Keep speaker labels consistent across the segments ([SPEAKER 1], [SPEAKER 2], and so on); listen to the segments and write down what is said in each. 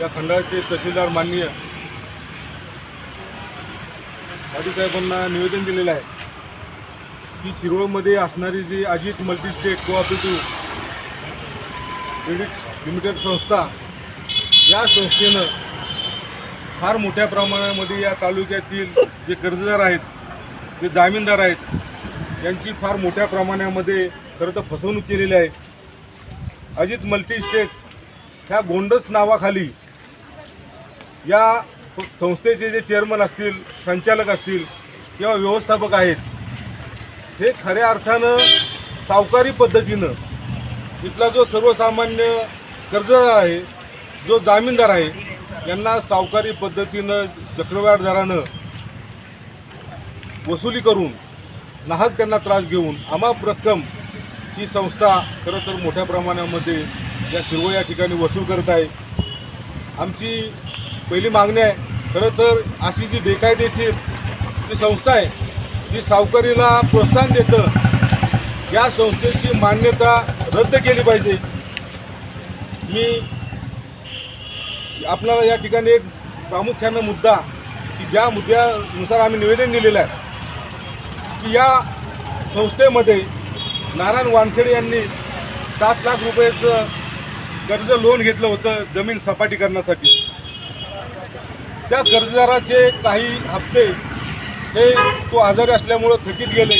[SPEAKER 1] या खंडाचे तहसीलदार माननीय साहेबांना निवेदन दिलेलं आहे की शिरोळमध्ये असणारी जी Ajit multistate cooperative credit limited संस्था या संस्थेनं फार मोठ्या प्रमाणामध्ये या तालुक्यातील जे कर्जदार आहेत जे जामीनदार आहेत यांची फार मोठ्या प्रमाणामध्ये खरं तर फसवणूक केलेली आहे. अजित मल्टीस्टेट ह्या गोंडस नावाखाली या संस्थेचे जे चेअरमन असतील संचालक असतील किंवा व्यवस्थापक आहेत हे खऱ्या अर्थानं सावकारी पद्धतीनं इथला जो सर्वसामान्य कर्जदार आहे जो जामीनदार आहे यांना सावकारी पद्धतीनं चक्रवाढ दरानं वसुली करून नाहक त्यांना त्रास घेऊन अमाप रक्कम ही संस्था खरं तर मोठ्या प्रमाणामध्ये या शिरवळ या ठिकाणी वसूल करत आहे. आमची पहिली मागणी आहे. खरं तर अशी जी बेकायदेशीर जी संस्था आहे जी सावकारीला प्रोत्साहन देतं या संस्थेची मान्यता रद्द केली पाहिजे. मी आपल्याला या ठिकाणी एक प्रामुख्यानं मुद्दा की ज्या मुद्द्यानुसार आम्ही निवेदन दिलेलं आहे की या संस्थेमध्ये नारायण वानखेडे यांनी सात लाख रुपयाचं कर्ज लोन घेतलं होतं जमीन सपाटी करण्यासाठी त्या कर्जदाराचे काही हप्ते हे तो आजारी असल्यामुळं थकीत गेले.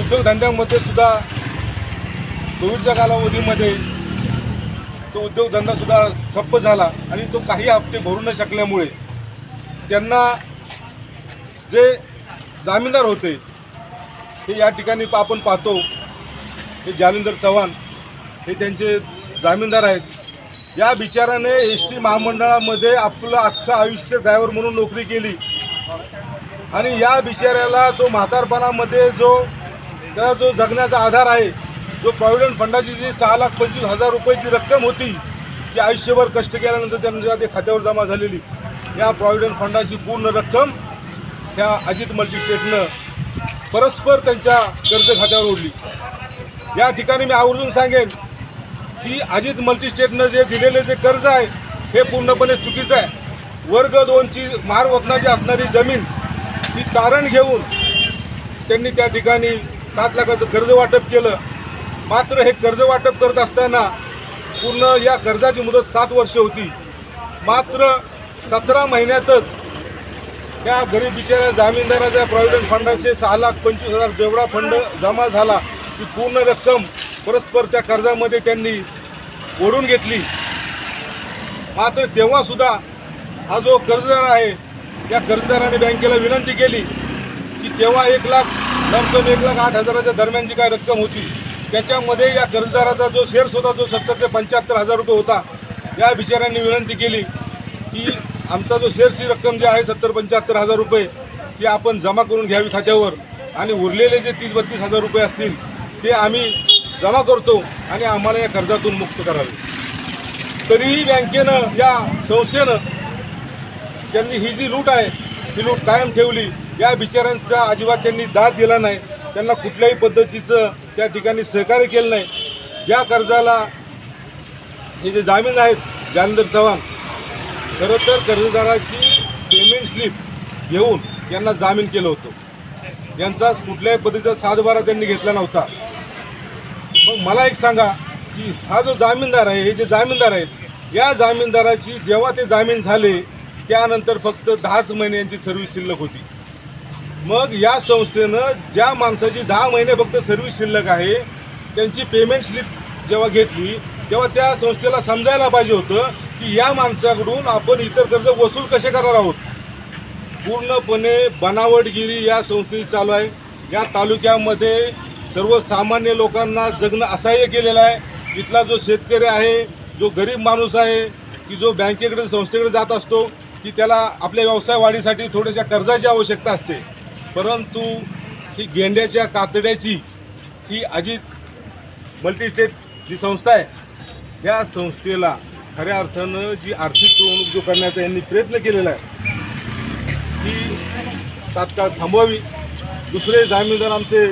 [SPEAKER 1] उद्योगधंद्यामध्ये सुद्धा कोविडच्या कालावधीमध्ये तो उद्योगधंदासुद्धा ठप्प झाला आणि तो काही हप्ते भरू न शकल्यामुळे त्यांना जे जामीनदार होते हे या ठिकाणी आपण पाहतो हे जालिंदर चव्हाण हे त्यांचे जामीनदार आहेत. या बिचाराने एस टी महामंडळामध्ये आपलं अख्खं आयुष्य ड्रायव्हर म्हणून नोकरी केली. आणि या बिचाऱ्याला जो म्हातारपणामध्ये जो त्याला जो जगण्याचा आधार आहे जो प्रॉव्हिडंट फंडाची जी सहा लाख पंचवीस हजार रुपयाची रक्कम होती ती आयुष्यभर कष्ट केल्यानंतर त्यांच्या ते खात्यावर जमा झालेली या प्रॉव्हिडंट फंडाची पूर्ण रक्कम ह्या अजित मल्टीस्टेटनं परस्पर त्यांच्या कर्ज खात्यावर ओढली. या ठिकाणी मी आवर्जून सांगेन की अजित मल्टीस्टेटनं जे दिलेले जे कर्ज आहे हे पूर्णपणे चुकीचं आहे. वर्ग दोनची महारवतनाची असणारी जमीन ही तारण घेऊन त्यांनी त्या ठिकाणी सात लाखाचं कर्ज वाटप केलं. मात्र हे कर्ज वाटप करत असताना पूर्ण या कर्जाची मुदत सात वर्ष होती. मात्र सतरा महिन्यातच त्या गरीब बिचाऱ्या जामीनदाराच्या प्रॉव्हिडंट फंडाचे सहा लाख पंचवीस हजार जेवढा फंड जमा झाला ती पूर्ण रक्कम परस्पर त्या कर्जामध्ये त्यांनी ओढून घेतली. मात्र तेव्हासुद्धा हा जो कर्जदार आहे त्या कर्जदाराने बँकेला विनंती केली की तेव्हा एक लाख लमसम एक लाख आठ हजाराच्या दरम्यानची काय रक्कम होती त्याच्यामध्ये या कर्जदाराचा जो शेअर्स होता जो सत्तर ते पंच्याहत्तर हजार रुपये होता या बिचाऱ्यांनी विनंती केली की आमचा जो शेअर्सची रक्कम जी आहे सत्तर पंच्याहत्तर हजार रुपये ती आपण जमा करून घ्यावी खात्यावर. आणि उरलेले जे तीस बत्तीस हजार रुपये असतील ते आम्ही जमा करतो आणि आम्हाला या कर्जातून मुक्त करावे. तरीही बँकेनं या संस्थेनं त्यांनी ही जी लूट आहे ही लूट कायम ठेवली. या बिचाऱ्यांचा अजिबात त्यांनी दाद दिला नाही. त्यांना कुठल्याही पद्धतीचं त्या ठिकाणी सहकार्य केलं नाही. ज्या कर्जाला हे जे जामीन आहेत जालिंदर चव्हाण खरं तर कर्जदाराची पेमेंट स्लिप घेऊन यांना जामीन केलं होतं. यांचा कुठल्याही पद्धतीचा सातबारा त्यांनी घेतला नव्हता. मग मला एक सांगा की हा जो जामीनदार आहे हे जे जामीनदार आहेत या जामीनदाराची जेव्हा ते जामीन झाले त्यानंतर फक्त दहाच महिन्यांची सर्व्हिस शिल्लक होती. मग या संस्थेनं ज्या माणसाची दहा महिने फक्त सर्व्हिस शिल्लक आहे त्यांची पेमेंट स्लिप जेव्हा घेतली तेव्हा त्या संस्थेला समजायला पाहिजे होतं की या माणसाकडून आपण इतर कर्ज वसूल कसे करणार आहोत? पूर्णपणे बनावटगिरी या संस्थेची चालू आहे. या तालुक्यामध्ये सर्वसामान्य लोकांना जगणं असह्य केलेलं आहे. इथला जो शेतकरी आहे जो गरीब माणूस आहे की जो बँकेकडे संस्थेकडे जात असतो की त्याला आपल्या व्यवसाय वाढीसाठी थोड्याशा कर्जाची आवश्यकता असते. परंतु ही गेंड्याच्या कातड्याची ही अजित मल्टीस्टेट जी संस्था आहे या संस्थेला खऱ्या अर्थानं जी आर्थिक तुळवणूक जो करण्याचा यांनी प्रयत्न केलेला आहे ती तात्काळ थांबवावी. दुसरे जामीनदार आमचे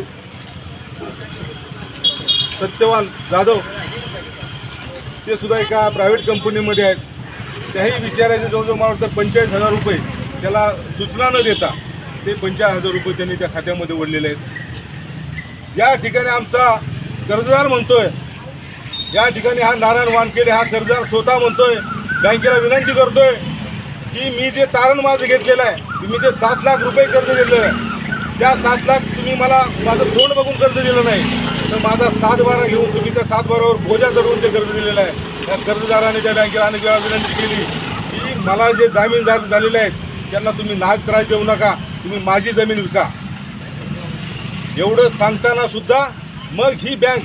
[SPEAKER 1] सत्यवान जाधव ते सुद्धा एका प्रायव्हेट कंपनीमध्ये आहेत. त्याही विचारायचे जवळजवळ मला वाटतं पंचेचाळीस हजार रुपये त्याला सूचना न देता ते पंचेचाळीस हजार रुपये त्यांनी त्या खात्यामध्ये ओढलेले आहेत. या ठिकाणी आमचा कर्जदार म्हणतोय या ठिकाणी हा नारायण वानखेडे हा कर्जदार स्वतः म्हणतोय बँकेला विनंती करतोय की मी जे तारण माझं घेतलेलं आहे मी जे सात लाख रुपये कर्ज घेतलेलं आहे त्या सात लाख तुम्ही मला माझं तोंड बघून कर्ज दिलं नाही. तर माझा सात बारा घेऊन तुम्ही त्या सात बारावर बोजा चढवून ते कर्ज दिलेलं आहे. त्या कर्जदाराने त्या बँकेला अनेक वेळा विनंती केली की मला जे जामीनदार झालेले आहेत त्यांना तुम्ही नाग त्रास देऊ नका तुम्ही माझी जमीन विका. एवढं सांगताना सुद्धा मग ही बँक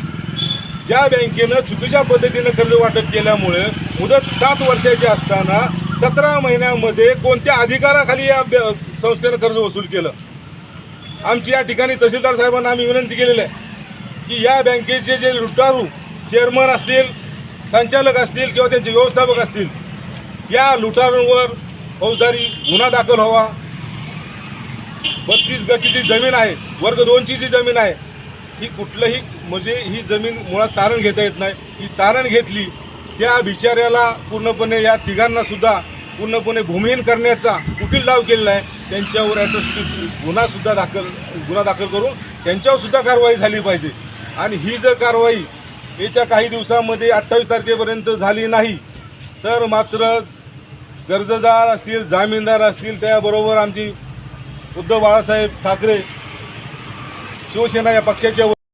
[SPEAKER 1] ज्या बँकेनं चुकीच्या पद्धतीनं कर्ज वाटप केल्यामुळे मुदत सात वर्षाची असताना सतरा महिन्यामध्ये कोणत्या अधिकाराखाली या ब- संस्थेनं कर्ज वसूल केलं? आमची या ठिकाणी तहसीलदार साहेबांना आम्ही विनंती केलेली आहे की या बँकेचे जे लुटारू चेअरमन असतील संचालक असतील किंवा त्यांचे व्यवस्थापक असतील या लुटारूंवर फौजदारी गुन्हा दाखल व्हावा. बत्तीस गचीची जमीन आहे वर्ग दोनची जी जमीन आहे ही कुठलंही म्हणजे ही जमीन मुळात तारण घेता येत नाही. ही तारण घेतली त्या बिचाऱ्याला पूर्णपणे या तिघांनासुद्धा पूर्णपणे भूमिहीन करण्याचा कुटील डाव केलेला आहे. त्यांच्यावर ॲट्रॉसिटी गुन्हासुद्धा दाखल गुन्हा दाखल करून त्यांच्यावरसुद्धा कारवाई झाली पाहिजे. आणि ही जर कारवाई येत्या काही दिवसामध्ये अठ्ठावीस तारखेपर्यंत झाली नाही तर मात्र कर्जदार असतील जामीनदार असतील त्याबरोबर आमची उद्धव बाळासाहेब ठाकरे शिवसेना या पक्षाच्या